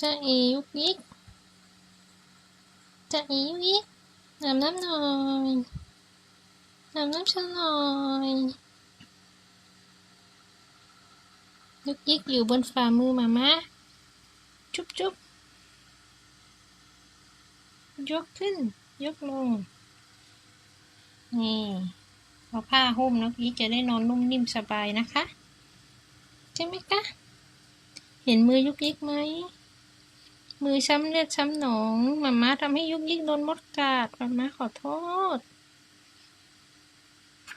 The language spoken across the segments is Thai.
จะเอยุกยิกจะเอยุกยิกอาบน้ำหน่อยอาบน้ำฉันหน่อยยุกยิกอยู่บนฝ่ามือมาม่าจุ๊บจุ๊บยกขึ้น ยกลง นี่เอาผ้าหุ้มนกยิกจะได้นอนนุ่มนิ่มสบายนะคะ ใช่ไหมคะ เห็นมือยุกยิกไหม มือช้ำเลือดช้ำหนองมาม่าทำให้ยุกยิกโดนมดกัดมาม่าขอโทษ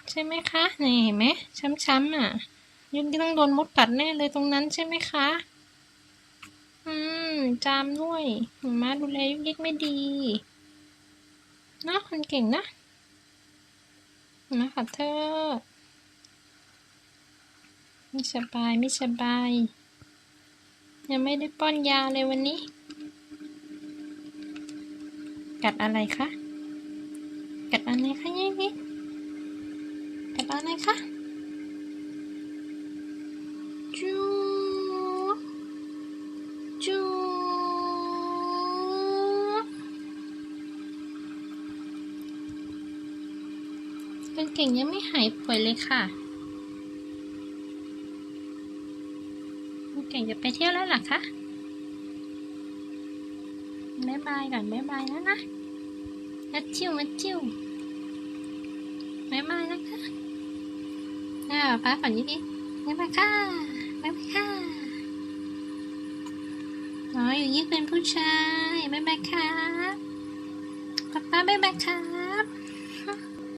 ใช่ไหมคะนี่เห็นไหมช้ำๆอะ ยุกยิกต้องโดนมดกัดแน่เลยตรงนั้นใช่ไหมคะ อืม จามด้วยมาม่าดูแลยุกยิกไม่ดีเนาะคนเก่งนะมาม่าขอโทษไม่สบายไม่สบาย ยังไม่ได้ป้อนยาเลยวันนี้ กัดอะไรคะ กัดอะไรคะยี่ยี่กัดอะไรคะจูจูเป็นเก่งยังไม่หายป่วยเลยค่ะเก่งจะไปเที่ยวแล้วหรอคะ บ๊ายบายก่อนบ๊ายบายแล้วนะมัดจิ้วมัดจิ้วบ๊ายบายนะคะอ่าป้าฝันยี่ดิบ๊ายบายค่ะบ๊ายบายค่ะน้อยอยู่ยี่เป็นผู้ชายบ๊ายบายค่ะป้าป้าบ๊ายบายค่ะ